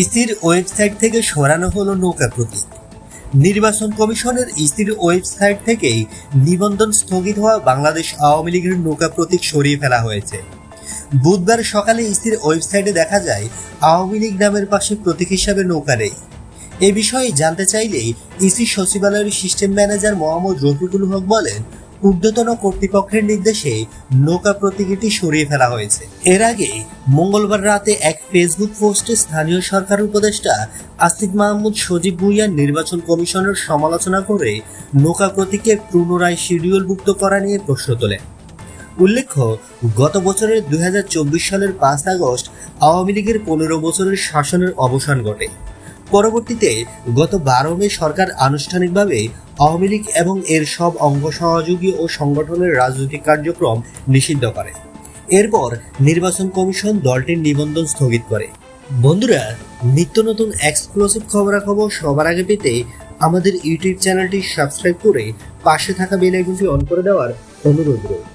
ইসির ওয়েবসাইট থেকে সরানো হলো নৌকা প্রতীক। নির্বাচন কমিশনের ইসির ওয়েবসাইট থেকেই নিবন্ধন স্থগিত হওয়া বাংলাদেশ আওয়ামী লীগের নৌকা প্রতীক সরিয়ে ফেলা হয়েছে। বুধবার সকালে ইসির ওয়েবসাইটে দেখা যায়, আওয়ামী লীগ নামের পাশে প্রতীক হিসাবে নৌকা নেই। এ বিষয়ে জানতে চাইলেই ইসি সচিবালয়ের সিস্টেম ম্যানেজার মোহাম্মদ রফিকুল হক বলেন ঊর্ধ্বতন কর্তৃপক্ষের নির্দেশে নৌকা প্রতীকটি সরিয়ে ফেলা হয়েছে। এর আগে মঙ্গলবার রাতে এক ফেসবুক পোস্টে স্থানীয় সরকার উপদেষ্টা আসিফ মাহমুদ সজীব ভুইয়ার নির্বাচন কমিশনের সমালোচনা করে নৌকা প্রতীকে পুনরায় শিডিউলভুক্ত করা নিয়ে প্রশ্ন তোলেন। উল্লেখ্য, গত বছরের দুই হাজার চব্বিশ সালের পাঁচ আগস্ট আওয়ামী লীগের পনেরো বছরের শাসনের অবসান ঘটে। পরবর্তীতে গত বারো মে সরকার আনুষ্ঠানিকভাবে আওয়ামী লীগ এবং এর সব অঙ্গ সহযোগী ও সংগঠনের রাজনৈতিক কার্যক্রম নিষিদ্ধ করে। এরপর নির্বাচন কমিশন দলটির নিবন্ধন স্থগিত করে। বন্ধুরা, নিত্য নতুন এক্সক্লুসিভ খবরাখবর সবার আগে পেতে আমাদের ইউটিউব চ্যানেলটি সাবস্ক্রাইব করে পাশে থাকা বেল আইকনটি অন করে দেওয়ার অনুরোধ রইল।